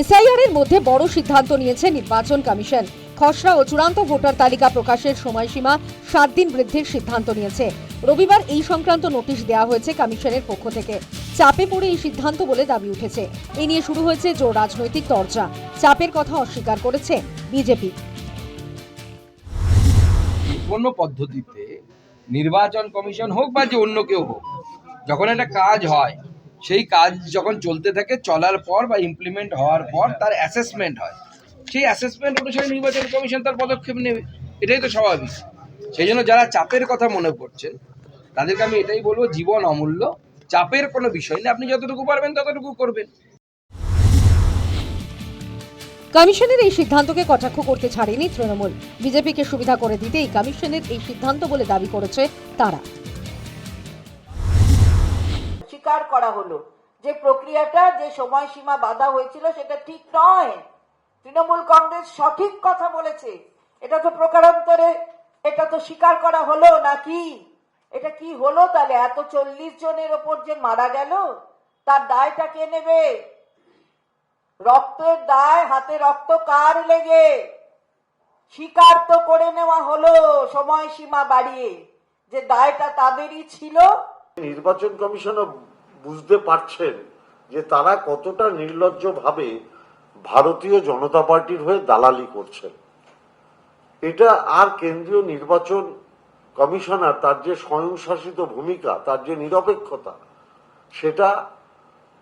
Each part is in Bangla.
এসআইআর এর মধ্যে বড় সিদ্ধান্ত নিয়েছে নির্বাচন কমিশন। খসড়া ও চূড়ান্ত ভোটার তালিকা প্রকাশের সময়সীমা সাত দিন বৃদ্ধির সিদ্ধান্ত নিয়েছে। রবিবার এই সংক্রান্ত নোটিশ দেওয়া হয়েছে কমিশনের পক্ষ থেকে। চাপে পড়ে এই সিদ্ধান্ত বলে দাবি উঠেছে। এই নিয়ে শুরু হয়েছে জোর রাজনৈতিক চর্চা চাপের কথা অস্বীকার করেছে বিজেপি। কোনো পদ্ধতিতে নির্বাচন কমিশন হোক বা যে অন্য কেউ হোক, যখন একটা কাজ হয় সেই কাজ যখন চলতে থাকে, চলার পর বা ইমপ্লিমেন্ট হওয়ার পর তার অ্যাসেসমেন্ট হয়। সেই অ্যাসেসমেন্ট অনুসারে নির্বাচন কমিশন তার পদক্ষেপ নেবে। এটাই তো স্বাভাবিক। সেই জন্য যারা চাপের কথা মনে করছেন, তাদেরকে আমি এটাই বলব, জীবন অমূল্য। চাপের কোনো বিষয় নেই। আপনি যতটুকু পারবেন, ততটুকু করবেন। কমিশনের এই সিদ্ধান্তকে কটাক্ষ করতে ছাড়েনি তৃণমূল। বিজেপিকে সুবিধা করে দিতে এই কমিশনের এই সিদ্ধান্ত বলে দাবি করেছে তারা। স্বীকার করা হলো যে প্রক্রিয়াটা, যে সময়সীমা বাধা হয়েছিল সেটা ঠিক নয়। তৃণমূল কংগ্রেস সঠিক কথা বলেছে। এটা তো প্রকারান্তরে, এটা তো স্বীকার করা হলো নাকি? এটা কি হলো তাহলে? এত চল্লিশ জনের ওপর যে মারা গেল, তার দায়টা কে নেবে? রক্তের দায়, হাতে রক্ত কার লেগে? স্বীকার তো করে নেওয়া হলো সময়সীমা বাড়িয়ে যে দায়টা তাদেরই ছিল। নির্বাচন কমিশনও বুঝতে পারছেন যে তারা কতটা নির্লজ্জভাবে ভারতীয় জনতা পার্টির হয়ে দালালি করছেন। এটা আর কেন্দ্রীয় নির্বাচন কমিশনার তার যে স্বয়ংশাসিত ভূমিকা, তার যে নিরপেক্ষতা, সেটা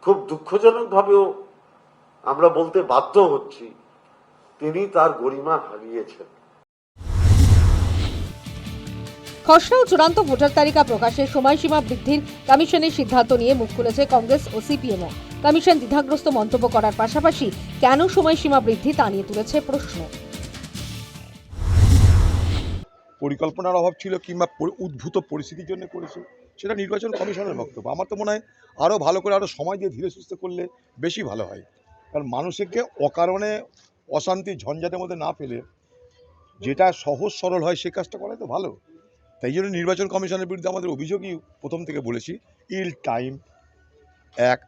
খুব দুঃখজনকভাবেও আমরা বলতে বাধ্য হচ্ছি। তিনি তার গরিমা হারিয়েছেন। খসড়া ও চূড়ান্ত ভোটার তালিকা প্রকাশের সময়সীমা বৃদ্ধির কমিশনের সিদ্ধান্ত নিয়ে মুখ খুলেছে কংগ্রেস ও সিপিএমও কমিশন দ্বিধাগ্রস্ত মন্তব্য করার পাশাপাশি কেন সময়সীমা বৃদ্ধি তা নিয়ে তুলেছে প্রশ্ন। পরিকল্পনার অভাব ছিল কিংবা উদ্ভূত পরিস্থিতির জন্য করেছে, সেটা নির্বাচন কমিশনের বক্তব্য। আমার তো মনে হয় আরও ভালো করে আরও সময় দিয়ে ধীরে সুস্থ করলে বেশি ভালো হয়। কারণ মানুষকে অকারণে অশান্তি ঝঞ্ঝাটের মধ্যে না ফেলে যেটা সহজ সরল হয় সে কাজটা করাই তো ভালো। তাই জন্য নির্বাচন কমিশনের বিরুদ্ধে আমাদের অভিযোগই প্রথম থেকে বলেছি, ইল টাইম এক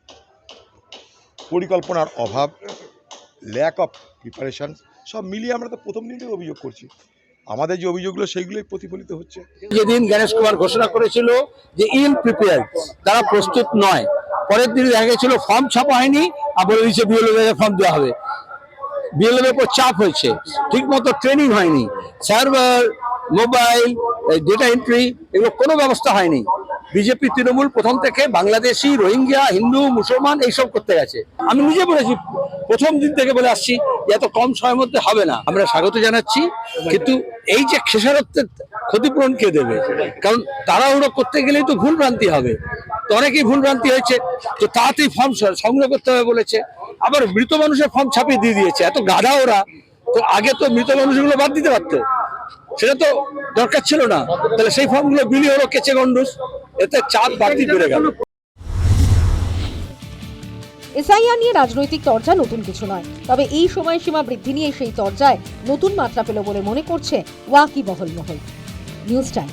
পরিকল্পনার অভাব ল্যাক অফ প্রিপারেশন সব মিলিয়ে আমরা তো প্রথম দিন থেকে অভিযোগ করছি। আমাদের যে অভিযোগগুলো সেইগুলোই প্রতিফলিত হচ্ছে। যেদিন গণেশ কুমার ঘোষণা করেছিল যে ইল প্রিপেয়ার, তারা প্রস্তুত নয়। পরের দিনে দেখা গেছিল ফর্ম ছাপা হয়নি, আর বলে দিচ্ছে বিএলও ফর্ম দেওয়া হবে। বিএলও এর উপর চাপ হয়েছে। ঠিক মতো ট্রেনিং হয়নি। সার্ভার, মোবাইল ডেটা এন্ট্রি এগুলো কোনো ব্যবস্থা হয়নি। বিজেপি, তৃণমূল প্রথম থেকে বাংলাদেশি, রোহিঙ্গা, হিন্দু, মুসলমান এইসব করতে গেছে। আমি নিজে বলেছি, প্রথম দিন থেকে বলে আসছি এত কম সময়ের মধ্যে হবে না। আমরা স্বাগত জানাচ্ছি, কিন্তু এই যে খেসারত্বের ক্ষতিপূরণ কে দেবে? কারণ তাড়াহুড়ো করতে গেলেই তো ভুল ভ্রান্তি হবে। তো অনেকেই ভুল ভ্রান্তি হয়েছে, তো তাড়াতাড়ি ফর্ম সংগ্রহ করতে হবে বলেছে। আবার মৃত মানুষের ফর্ম ছাপিয়ে দিয়ে দিয়েছে, এত গাধা ওরা। তো আগে তো মৃত মানুষগুলো বাদ দিতে পারতো। সেটা তো দরকার ছিল না। তাহলে সেই ফর্মগুলো বিলি হলো কেচে গন্ডুস। এতে চাপ বাড়তি বেড়ে গেল। এসআইআর নিয়ে রাজনৈতিক চর্চা নতুন কিছু নয়। তবে এই সময়সীমা বৃদ্ধি নিয়ে সেই চর্চায় নতুন মাত্রা পেল বলে মনে করছে ওয়াকি বহল মহল নিউজ টাইম।